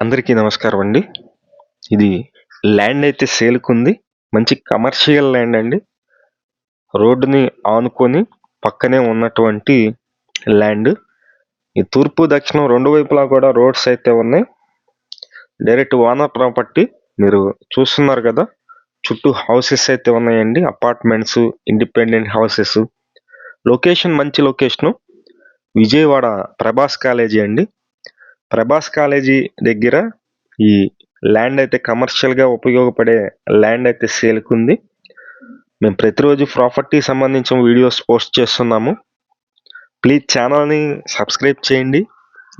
అందరికీ నమస్కారం అండి. ఇది ల్యాండ్ అయితే సేల్కుంది. మంచి కమర్షియల్ ల్యాండ్ అండి. రోడ్డుని ఆనుకొని పక్కనే ఉన్నటువంటి ల్యాండ్. ఈ తూర్పు దక్షిణం రెండు వైపులా కూడా రోడ్స్ అయితే ఉన్నాయి. డైరెక్ట్ ఓనర్ ప్రాపర్టీ మీరు చూస్తున్నారు కదా. చుట్టూ హౌసెస్ అయితే ఉన్నాయండి. Apartments independent houses. లొకేషన్ మంచి లొకేషను. విజయవాడ ప్రభాస్ కాలేజీ అండి. ప్రభాస్ కాలేజీ దగ్గర ఈ ల్యాండ్ అయితే కమర్షియల్గా ఉపయోగపడే ల్యాండ్ అయితే సేల్కి ఉంది. మేము ప్రతిరోజు ప్రాపర్టీ సంబంధించిన వీడియోస్ పోస్ట్ చేస్తున్నాము. ప్లీజ్ ఛానల్ని సబ్స్క్రైబ్ చేయండి.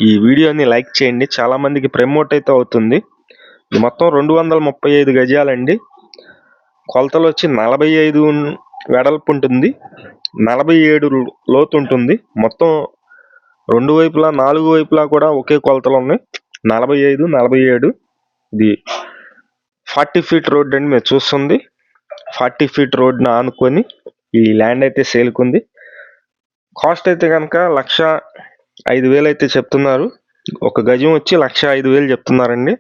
ఈ వీడియోని లైక్ చేయండి. చాలామందికి ప్రమోట్ అయితే అవుతుంది. మొత్తం రెండు వందల ముప్పై ఐదు గజాలండి. కొలతలు వచ్చి నలభై ఐదు వెడల్పు ఉంటుంది. నలభై ఏడు లోతు ఉంటుంది. మొత్తం రెండు వైపులా నాలుగు వైపులా కూడా ఒకే కొలతలు ఉన్నాయి. నలభై ఐదు నలభై ఏడు. ఇది ఫార్టీ ఫీట్ రోడ్ అండి మీరు చూస్తుంది. ఫార్టీ ఫీట్ రోడ్ని ఆనుకొని ఈ ల్యాండ్ అయితే సేల్కుంది. కాస్ట్ అయితే కనుక లక్ష ఐదు వేలు అయితే చెప్తున్నారు. ఒక గజం వచ్చి లక్ష ఐదు వేలు చెప్తున్నారండి.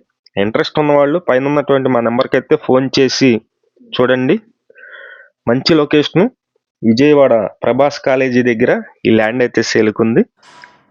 ఇంట్రెస్ట్ ఉన్న వాళ్ళు పైన ఉన్నటువంటి మా నెంబర్కి అయితే ఫోన్ చేసి చూడండి. మంచి లొకేషను విజయవాడ ప్రభాస్ కాలేజీ దగ్గర ఈ ల్యాండ్ అయితే సేలుకుంది.